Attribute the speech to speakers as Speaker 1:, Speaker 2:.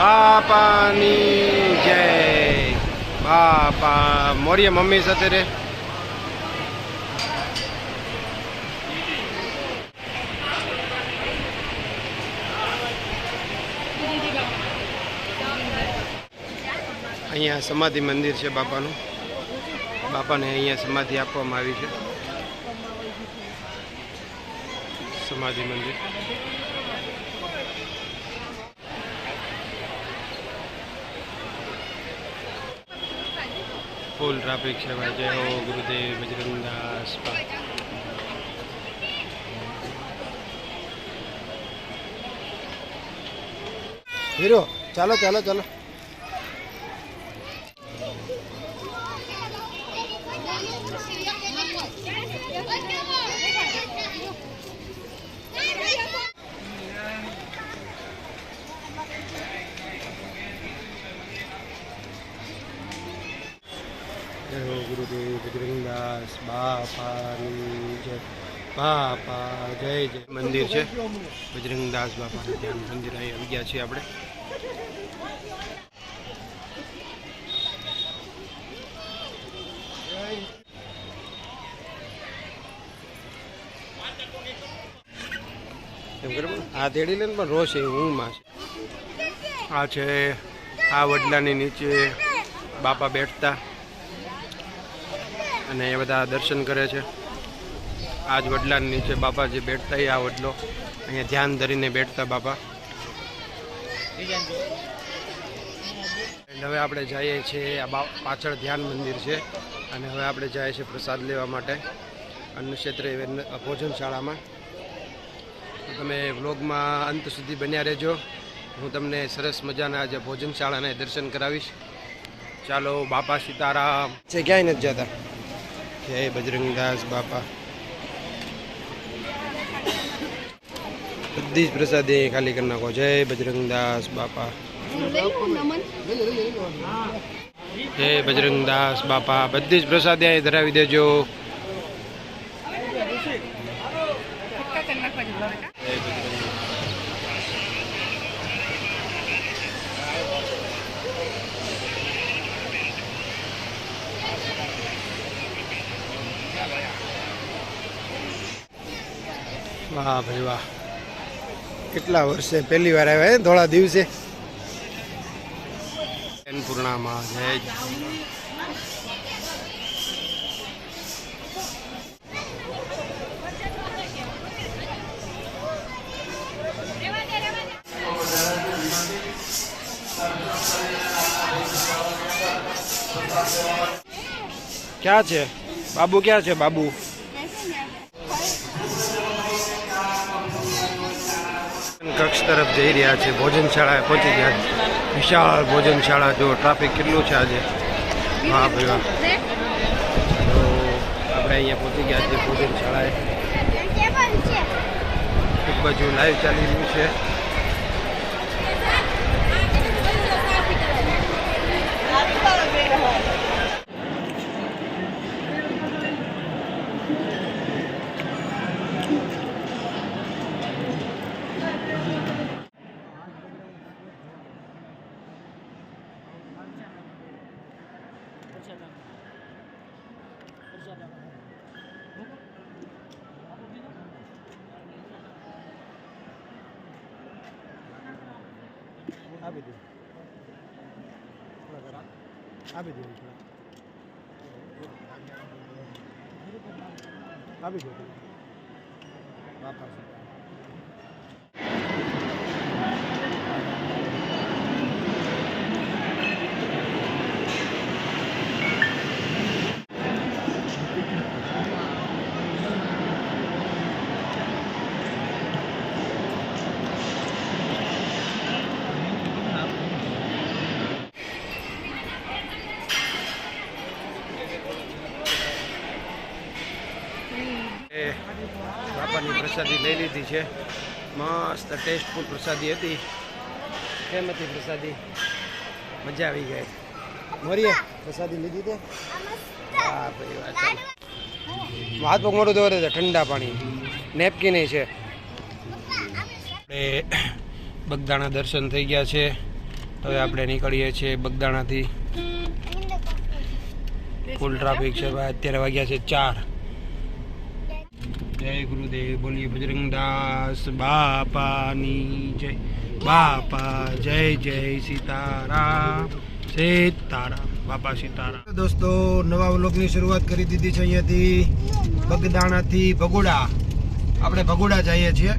Speaker 1: બાપાની જય. બાપા, મોરીએ મમ્મી સાથે રે. અહીંયા સમાધિ મંદિર છે બાપાનું. બાપાને અહીંયા સમાધિ આપવામાં આવી છે. સમાધિ મંદિર. ફૂલ ટ્રાફિક છે ભાઈ. જય હો ગુરુદેવ બજરંગદાસ હીરો ચાલો ચાલો ચાલો. ગુરુદેવ બજરંગદાસ બાપાની જય, બાપા, જય જય. મંદિર છે. બજરંગદાસ બાપાનું ધ્યાન મંદિર અહીં આવી ગયા છીએ આપણે. એમ કરે આ તેડી લે પણ રોષ એ ઊંઘમાં છે. આ છે, આ વડલાની નીચે બાપા બેઠતા. અને એ બધા દર્શન કરે છે. આજ વડલાની નીચે બાપા જે બેઠતા એ આ વડલો. અહીંયા ધ્યાન ધરીને બેઠતા બાપા. હવે આપણે જઈએ છીએ આ પાછળ ધ્યાન મંદિર છે. અને હવે આપણે જઈએ છીએ પ્રસાદ લેવા માટે. અન્નક્ષેત્રે ભોજનશાળામાં તમે વ્લોગમાં અંત સુધી બન્યા રહેજો. હું તમને સરસ મજાના આજે ભોજનશાળાને દર્શન કરાવીશ. ચાલો બાપા સીતારામ. છે નથી જતા. જય બજરંગદાસ બાપા. બધી જ પ્રસાદી ખાલી કરી નાખો. જય બજરંગદાસ બાપા. જય બજરંગદાસ બાપા. બધી જ પ્રસાદી અહીં ધરાવી દેજો. વાહ ભાઈ વાહ. કેટલા વર્ષે પહેલી વાર આવ્યા ધોળા દિવસે? પૂર્ણામાં જય ક્યાં છે? બાબુ ક્યાં છે, બાબુ? કક્ષ તરફ જઈ રહ્યા છે, ભોજનશાળાએ પહોંચી ગયા છે. વિશાળ ભોજનશાળા, જો ટ્રાફિક કેટલું છે આજે? હા ભાઈ તો આપણે અહીંયા પહોંચી ગયા છીએ ભોજનશાળાએ. એક બાજુ લાઈવ ચાલી રહ્યું છે. આપી દે. આપી દે આપી દે. બાપા એ બાપાની પ્રસાદી લઈ લીધી છે. મસ્ત ટેસ્ટફુલ પ્રસાદી હતી. કેમ હતી પ્રસાદી. મજા આવી ગઈ. મરીએ પ્રસાદી લીધી તે. હા, ભાઈ, વાત. હાથ પગ મોટું દોરે છે, ઠંડા પાણી. નેપકીન છે. આપણે બગદાણા દર્શન થઈ ગયા છે. હવે આપણે નીકળીએ છીએ બગદાણાથી. ફૂલ ટ્રાફિક છે, ભાઈ. અત્યારે વાગ્યા છે ચાર. જય ગુરુદેવ, બોલીએ બજરંગદાસ બાપાની જય. બાપા, જય જય સીતારામ સીતારામ, બાપા સીતારામ. દોસ્તો, નવા વ્લોગની શરૂઆત કરી દીધી છે અહીંયાથી બગદાણાથી ભગોડા. આપણે ભગોડા જઈએ છીએ.